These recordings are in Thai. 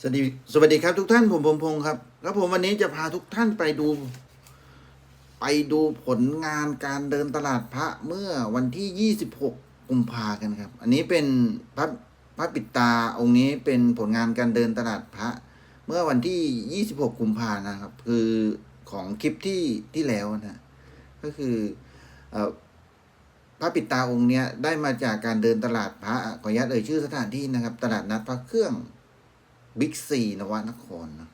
สวัสดีสวัสดีครับทุกท่านผมผมพงศ์ครับแล้วผมวันนี้จะพาทุกท่านไปดู ไปดูผลงานการเดินตลาดพระเมื่อวันที่ 26 กุมภากันครับ อันนี้เป็นพระพระปิดตาองค์นี้เป็นผลงานการเดินตลาดพระ เมื่อวันที่ 26 กุมภานะครับ คือของคลิปที่ที่แล้วนะก็คือเอ่อพระปิดตาองค์เนี้ยได้มาจากการเดินตลาดพระขออนุญาตเอ่ยชื่อสถานที่นะครับ ตลาดนัดพระเครื่อง บิ๊กซีนวนครนะ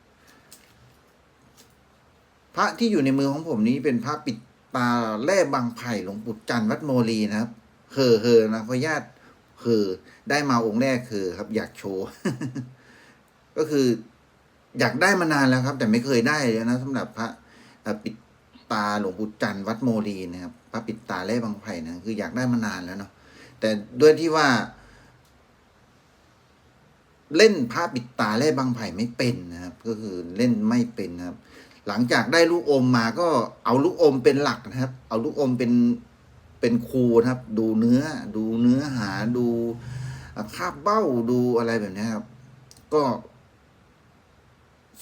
พระที่อยู่ในมือของผมนี้เป็นพระปิดตาแร่บางไผ่หลวงปู่จันทร์วัดโมลีนะครับเฮอเฮอนะขออนุญาตเฮอได้มาองค์แรกคือครับ อยากโชว์ ก็คืออยากได้มานานแล้วครับ แต่ไม่เคยได้เลยนะสำหรับพระปิดตาหลวงปู่จันทร์วัดโมลีนะครับพระปิดตาแร่บางไผ่นะคืออยากได้มานานแล้วเนาะแต่ด้วยที่ว่า เล่นพระปิดตาแร่บางไผ่ไม่เป็นนะครับ ก็คือเล่นไม่เป็นนะครับ หลังจากได้ลูกอมมาก็เอาลูกอมเป็นหลักนะครับ เอาลูกอมเป็นเป็นครูนะครับ ดูเนื้อ ดูเนื้อหาดูคาบเบ้าดูอะไรแบบนี้ครับ ก็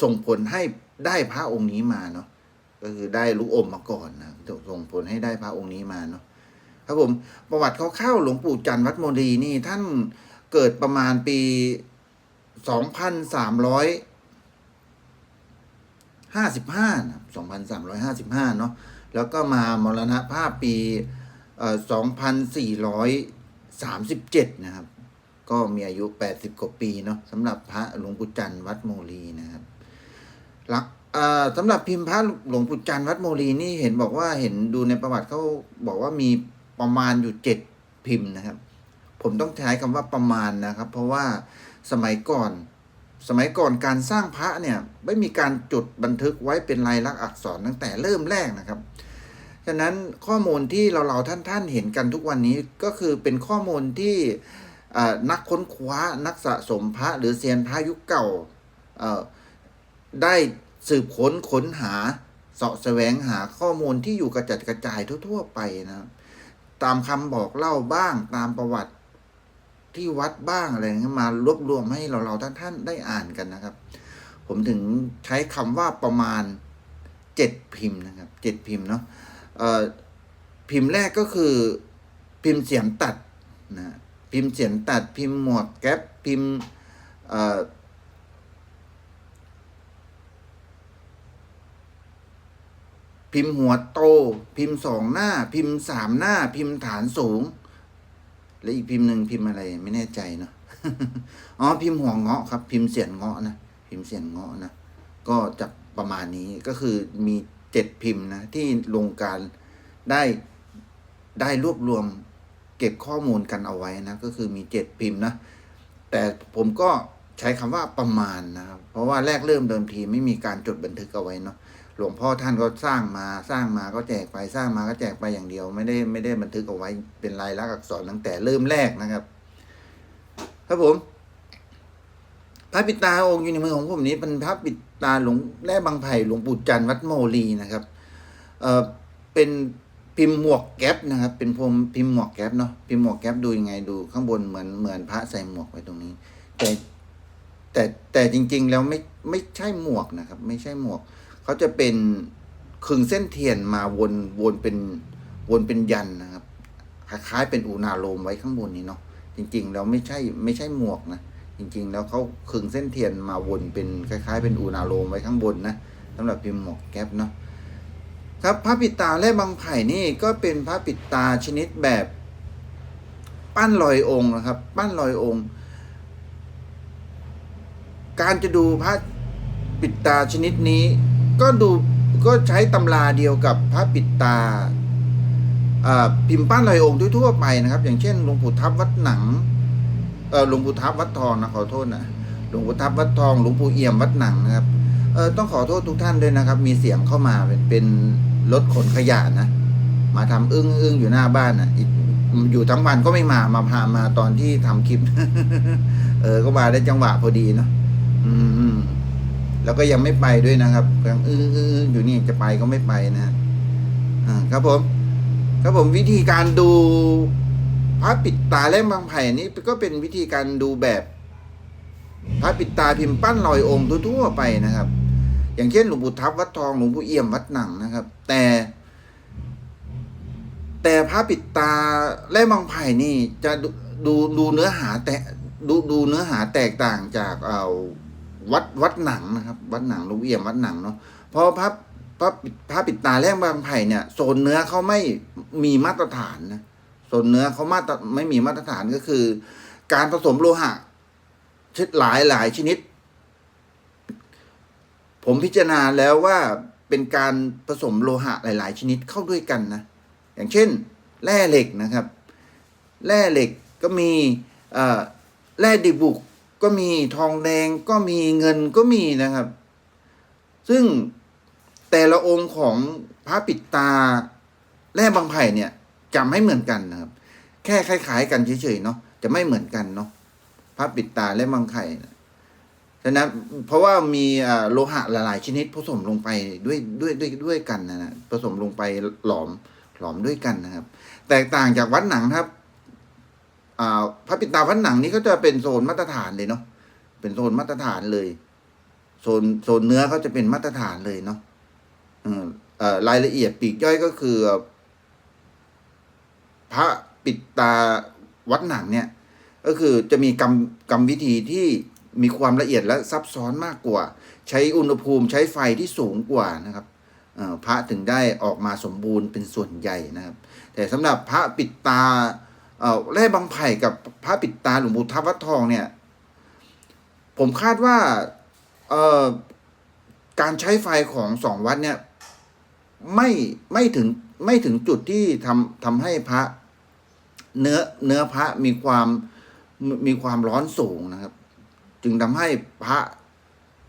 ส่งผลให้ได้พระองค์นี้มาเนาะก็คือได้ลูกอมมาก่อนนะส่งผลให้ได้พระองค์นี้มาเนาะครับผมประวัติเขาเข้าๆหลวงปู่จันทร์วัดโมลีนี่ท่านเกิดประมาณปี สองพันสามร้อยห้าสิบห้าสองพันสามร้อยห้าสิบห้าเนาะแล้วก็มามรณภาพปีสองพันสี่ร้อยสามสิบเจ็ดนะครับ ก็มีอายุแปดสิบกว่าปีเนาะสำหรับพระหลวงปู่จันทร์วัดโมลีนะครับหลักสำหรับพิมพ์พระหลวงปู่จันทร์วัดโมลีนี่เห็นบอกว่าเห็นดูในประวัติเขาบอกว่ามีประมาณอยู่เจ็ดพิมพ์นะครับ ผมต้องใช้คำว่าประมาณนะครับ เพราะว่า สมัยก่อน สมัยก่อนการสร้างพระเนี่ยไม่มีการจดบันทึกไว้เป็นลายลักษณ์อักษรตั้งแต่เริ่มแรกนะครับฉะนั้นข้อมูลที่เราเราท่านท่านๆเห็นกันทุกวันนี้ก็คือเป็นข้อมูลที่นักค้นคว้านักสะสมพระหรือเซียนพระยุคเก่าได้สืบค้นค้นหาเสาะแสวงหาข้อมูลที่อยู่กระจัดกระจายทั่ว ๆ ไปนะ ตามคำบอกเล่าบ้างตามประวัติ ที่วัดบ้างอะไรเงี้ยมารวบรวมให้เราเราท่านท่านๆได้อ่านกันนะครับ ผมถึงใช้คำว่าประมาณเจ็ดพิมพ์นะครับเจ็ดพิมพ์เนาะเอ่อพิมพ์แรกก็คือพิมพ์เสียงตัดนะพิมพ์เสียงตัดพิมพ์หมวกแก๊ปพิมพ์พิมพ์หัวโต พิมพ์สองหน้า พิมพ์สามหน้า พิมพ์ฐานสูง และอีกพิมพ์หนึ่งพิมพ์อะไรไม่แน่ใจเนาะอ๋อพิมพ์หัวเงาะครับ พิมพ์เสียนเงาะนะพิมพ์เสียนเงาะนะก็จะประมาณนี้ก็คือมีเจ็ดพิมพ์นะที่ลงการได้ได้รวบรวมเก็บข้อมูลกันเอาไว้นะก็คือมีเจ็ดพิมพ์นะแต่ผมก็ใช้คำว่าประมาณนะครับเพราะว่าแรกเริ่มเดิมทีไม่มีการจดบันทึกเอาไว้เนาะ ลวงพ่อท่านก็สร้างมาสร้างมาก็แจกไปสร้างมาก็แจกไปอย่างเดียว ไม่ได้ไม่ได้บันทึกเอาไว้เป็นลายลักษณ์อักษรตั้งแต่เริ่มแรกนะครับ ครับผมพระปิดตาองค์อยู่ในมือของผมนี้เป็นพระปิดตาหลวงแร่บางไผ่หลวงปู่จันทร์วัดโมลีนะครับเอ่อเป็นพิมพ์หมวกแก๊ปนะครับ เป็นพรมพิมพ์หมวกแก๊ปเนาะพิมพ์หมวกแก๊ปดูยังไงดู ข้างบนเหมือนเหมือนพระใส่หมวกไว้ตรงนี้ แต่แต่แต่จริง ๆ แล้วไม่ไม่ใช่หมวกนะครับ ไม่ใช่หมวกเขาจะเป็นขึงเส้นเทียนมาวนวนเป็นวนเป็นยันนะครับคล้ายๆเป็นอูนาโลมไว้ข้างบนนี้เนาะจริง ๆ แล้วไม่ใช่ไม่ใช่หมวกนะจริง ๆ แล้วเขาขึงเส้นเทียนมาวนเป็นคล้าย ๆ เป็นอูนาโลมไว้ข้างบนนะสำหรับพิมพ์หมวกแก๊ปเนาะครับพระปิดตาและบางไผ่นี่ก็เป็นพระปิดตาชนิดแบบ ปั้นลอยองค์นะครับ ปั้นลอยองค์ การจะดูพระปิดตาชนิดนี้ ก็ดูก็ใช้ตำราเดียวกับพระปิดตาอ่าพิมพ์ปั้นลอยองค์ทั่วไปนะครับ อย่างเช่นหลวงปู่ทับวัดหนังเออหลวงปู่ทับวัดทองนะขอโทษนะหลวงปู่ทับวัดทองหลวงปู่เอี่ยมวัดหนังนะครับเออต้องขอโทษทุกท่านด้วยนะครับ มีเสียงเข้ามาเป็นเป็นรถขนขยะนะ มาทำอึ้งอึ้งอยู่หน้าบ้านนะอีกอยู่ทั้งวันก็ไม่มามาพามาตอนที่ทำคลิป เออก็มาได้จังหวะพอดีเนาะอืม แล้วก็ยังไม่ไปด้วยนะครับยังอื้ออื้ออื้อยู่นี่จะไปก็ไม่ไปนะอ่าครับผมครับผมวิธีการดูพระปิดตาเล่มบางไผ่นี้ก็เป็นวิธีการดูแบบพระปิดตาพิมพ์ปั้นลอยองค์ทั่วๆไปนะครับ อย่างเช่นหลวงปู่ทับวัดทองหลวงปู่เอี่ยมวัดหนังนะครับ แต่ แต่พระปิดตาและบางไผ่นี่จะดูดูดูเนื้อหาแต่ดูดูเนื้อหาแตกต่างจากเอ่อ วัดวัดหนังนะครับ วัดหนังหลวงปู่เอี่ยมวัดหนังเนาะเพราะพระพระพระปิดตาและบางไผ่เนี่ยโซนเนื้อเขาไม่มีมาตรฐานนะโซนเนื้อเขามาตรไม่มีมาตรฐานก็คือ การผสมโลหะชิดหลายหลายชนิด ผมพิจารณาแล้วว่าเป็นการผสมโลหะหลาย ๆ ชนิดเข้าด้วยกันนะอย่างเช่น แร่เหล็กนะครับ แร่เหล็กก็มีแร่ดิบุก ก็มีทองแดงก็มีเงินก็มีนะครับ ซึ่งแต่ละองค์ของพระปิดตาแร่บางไผ่เนี่ยจะไม่เหมือนกันนะครับ แค่คล้ายๆ กันเฉยๆเนาะจะไม่เหมือนกันเนาะพระปิดตาและบางไผ่นะฉะนั้นเพราะว่ามีโลหะหลายๆชนิดผสมลงไปด้วยด้วยด้วยด้วยกันนะผสมลงไปหลอมหลอมด้วยกันนะครับ แตกต่างจากวัดหนังครับ พระปิดตาวัดหนังนี่ก็จะเป็นโซนมาตรฐานเลยเนาะเป็นโซนมาตรฐานเลย โซนโซนเนื้อเขาจะเป็นมาตรฐานเลยเนาะเอ่อรายละเอียดปีกย่อยก็คือ พระปิดตาวัดหนังเนี่ย ก็คือจะมีกรรมกรรมวิธีที่มีความละเอียดและซับซ้อนมากกว่า ใช้อุณหภูมิใช้ไฟที่สูงกว่านะครับพระถึงได้ออกมาสมบูรณ์เป็นส่วนใหญ่นะครับ แต่สำหรับพระปิดตา แร่บางไผ่กับพระปิดตาหลวงปู่ทับวัดทองเนี่ย ผมคาดว่าเอ่อการใช้ไฟของสองวัดเนี่ย ไม่ไม่ถึงไม่ถึงจุดที่ทำทำให้พระ เนื้อเนื้อพระมีความมีความร้อนสูงนะครับ จึงทำให้พระ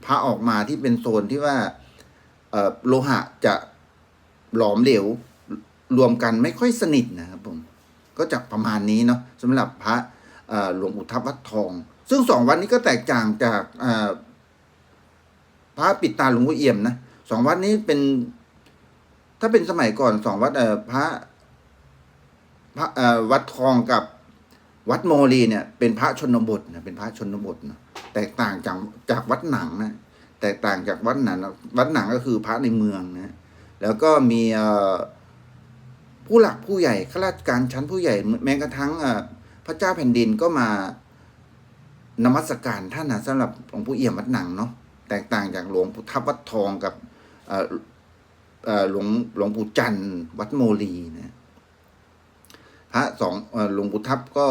พระออกมาที่เป็นโซนที่ว่าอ่อโลหะจะหลอมเหลวรวมกันไม่ค่อยสนิทนะครับผม ก็จะประมาณนี้เนาะสำหรับพระหลวงปู่ทับวัดทอง ซึ่งสองวัดนี้ก็แตกต่างจากพระปิดตาหลวงปู่เอี่ยมนะสองวัดนี้เป็น ถ้าเป็นสมัยก่อนสองวัดพระพระวัดทองกับวัดโมลีเนี่ย เป็นพระชนบทนะเป็นพระชนบทนะแตกต่างจากจากวัดหนังนะแตกต่างจากวัดหนังวัดหนังก็คือพระในเมืองนะแล้วก็มีเอ่อ ผู้หลักผู้ใหญ่ข้าราชการชั้นผู้ใหญ่แม้กระทั่งพระเจ้าแผ่นดินก็มานมัสการท่านนะสำหรับหลวงปู่เอี่ยมวัดหนังเนาะแตกต่างจากหลวงปู่ทับวัดทองกับหลวงหลวงปู่จันทร์วัดโมลีนะพระสองหลวงปู่ทับก็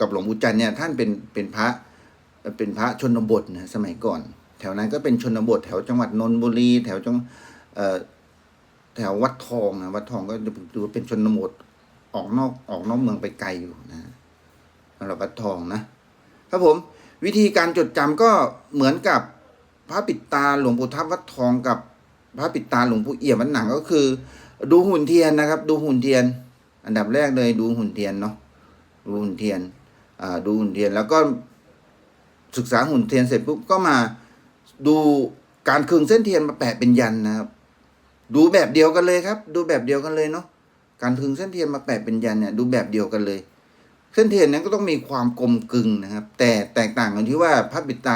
กับหลวงปู่จันทร์เนี่ยท่านเป็นเป็นพระเป็นพระชนบทนะสมัยก่อน แถวนั้นก็เป็นชนบท แถวจังหวัดนนทบุรี แถวจัง แถววัดทองนะวัดทองก็ดูเป็นชนบทออกนอกออกนอกเมืองไปไกลอยู่นะสำหรับวัดทองนะครับผมวิธีการจดจำก็เหมือนกับพระปิดตาหลวงปู่ทับวัดทองกับพระปิดตาหลวงปู่เอี่ยมวัดหนังก็คือ ดูหุ่นเทียนนะครับ ดูหุ่นเทียน อันดับแรกเลยดูหุ่นเทียนเนาะดูหุ่นเทียนอ่าดูหุ่นเทียนแล้วก็ศึกษาหุ่นเทียนเสร็จปุ๊บก็มาดูการคึงเส้นเทียนมาแปะเป็นยันนะครับ ดูแบบเดียวกันเลยครับ ดูแบบเดียวกันเลยเนาะการคึงเส้นเทียนมาแปะเป็นยันเนี่ยดูแบบเดียวกันเลย เส้นเทียนนั้นก็ต้องมีความกลมกลึงนะครับ แต่แตกต่างกันที่ว่าพระปิดตา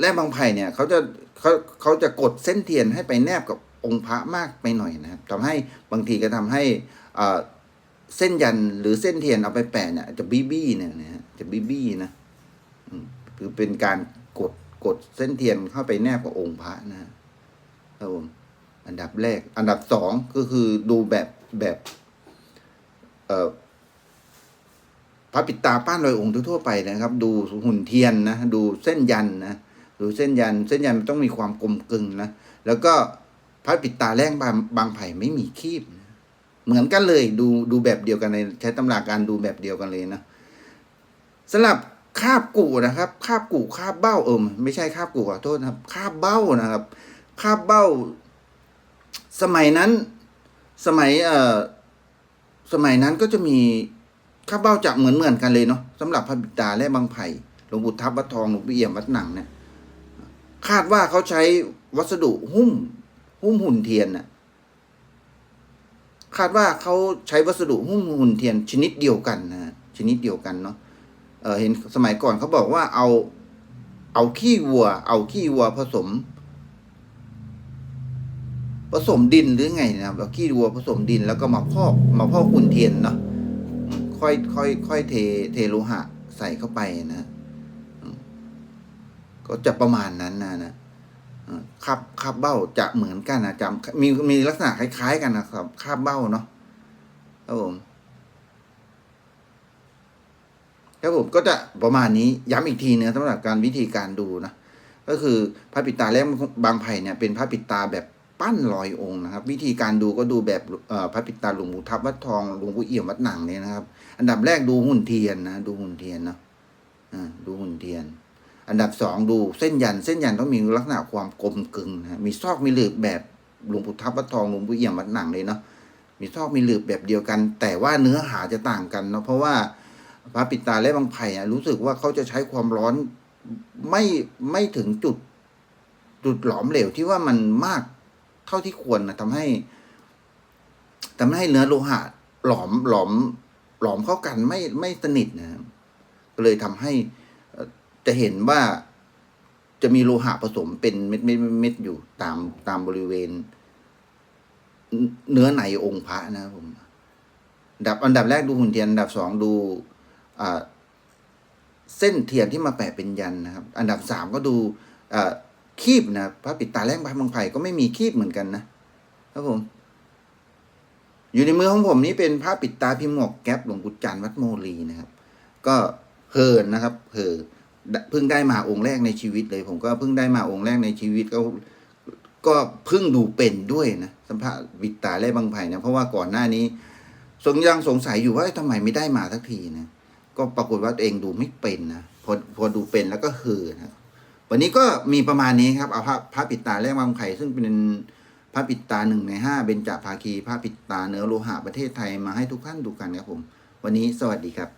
แร่บางไผ่เนี่ยเขาจะเขาเขาจะกดเส้นเทียนให้ไปแนบกับองค์พระมากไปหน่อยนะครับทำให้บางทีก็ทำให้เส้นยันหรือเส้นเทียนเอาไปแปะเนี่ยจะบี้บี้เนี่ยนะฮะจะบี้บี้นะคือเป็นการกดกดเส้นเทียนเข้าไปแนบกับองค์พระนะครับผม อันดับแรก อันดับสองก็คือดูแบบแบบเอ่อพระปิดตาป้านลอยองค์ทั่วไปนะครับ ดูหุ่นเทียนนะ ดูเส้นยันนะดูเส้นยัน เส้นยันมันต้องมีความกลมกลึงนะแล้วก็พระปิดตาแรงบางบางไผ่ไม่มีคีบนะเหมือนกันเลยดูดูแบบเดียวกันเลยใช้ตำราการดูแบบเดียวกันเลยนะสำหรับคาบกูนะครับคาบกูคาบเบ้าเออไม่ใช่คาบกูขอโทษนะครับคาบเบ้านะครับคาบเบ้า สมัยนั้นสมัยเอ่อสมัยนั้นก็จะมีคาเบ้าจะเหมือนเหมือนกันเลยเนาะสำหรับพระบิดาและบางไผ่หลวงปู่ทับวัดทองหลวงปู่เอี่ยมวัดหนังเนี่ยคาดว่าเขาใช้วัสดุหุ้ม หุ้มหุ่นเทียนน่ะคาดว่าเขาใช้วัสดุหุ้มหุ่นเทียนชนิดเดียวกันนะฮะชนิดเดียวกันเนาะเออเห็นสมัยก่อนเขาบอกว่าเอาเอาขี้วัว เอาขี้วัวผสม ผสมดินหรือไงนะครับเอาขี้วัวผสมดินแล้วก็มาพอกมาพอกอุ่นเทียนเนาะค่อยค่อยค่อยเทเทโลหะใส่เข้าไปนะก็จะประมาณนั้นนะนะอืมคาบคาบเบ้าจะเหมือนกันนะจำมีมีลักษณะคล้าย ๆ กันนะครับคาบเบ้าเนาะครับผมครับผมก็จะประมาณนี้ย้ำอีกทีเนะสำหรับการวิธีการดูนะก็คือพระปิดตาแรกบางไผ่เนี่ยเป็นพระปิดตาแบบ ปั้นลอยองค์นะครับ วิธีการดูก็ดูแบบพระปิตาหลวงปู่ทับวัดทองหลวงปู่เอี่ยมวัดหนังเนี่ยนะครับ อันดับแรกดูหุ่นเทียนนะดูหุ่นเทียนเนาะดูหุ่นเทียน อันดับสองดูเส้นยันเส้นยันต้องมีลักษณะความกลมกึงนะมีซอกมีหลืบแบบหลวงปู่ทับวัดทองหลวงปู่เอี่ยมวัดหนังเลยเนาะมีซอกมีหลืบแบบเดียวกัน แต่ว่าเนื้อหาจะต่างกันเนาะเพราะว่าพระปิตาและบางไผ่อะรู้สึกว่าเขาจะใช้ความร้อนไม่ไม่ถึงจุดจุดหลอมเหลวที่ว่ามันมาก เท่าที่ควรนะทำให้ทำให้เนื้อโลหะหลอมหลอมหลอมเข้ากันไม่ไม่สนิทนะครับก็เลยทำให้จะเห็นว่าจะมีโลหะผสมเป็นเม็ดเม็ดเม็ดอยู่ตามตามบริเวณ เนื้อในองค์พระนะครับผมดับอันดับแรกดูหุ่นเทียนอันดับสองดูเส้นเทียนที่มาแปะเป็นยันนะครับ อันดับสามก็ดูอ คีบนะพระปิดตาแรกพระบางไผ่ก็ไม่มีคีบเหมือนกันนะครับผม อยู่ในมือของผมนี้เป็นพระปิดตาพิมพ์หมวกแก๊ปหลวงปู่จันวัดโมลีนะครับ ก็เพลินนะครับเพลินเพิ่งได้มาองค์แรกในชีวิตเลย ผมก็เพิ่งได้มาองค์แรกในชีวิตก็ก็เพิ่งดูเป็นด้วยนะสัมภาปิตาแรกบางไผ่นะเพราะว่าก่อนหน้านี้สงยังสงสัยอยู่ว่าเอ๊ะทำไมไม่ได้มาสักทีนะก็ปรากฏว่าตัวเองดูไม่เป็นนะพอพอดูเป็นแล้วก็เฮือนะ วันนี้ก็มีประมาณนี้ครับเอาพระพระปิดตาแรกวางไข่ซึ่งเป็นพระปิดตาหนึ่งในห้าเบญจภาคีพระปิดตาเนื้อโลหะประเทศไทยมาให้ทุกท่านดูกันครับผม วันนี้สวัสดีครับ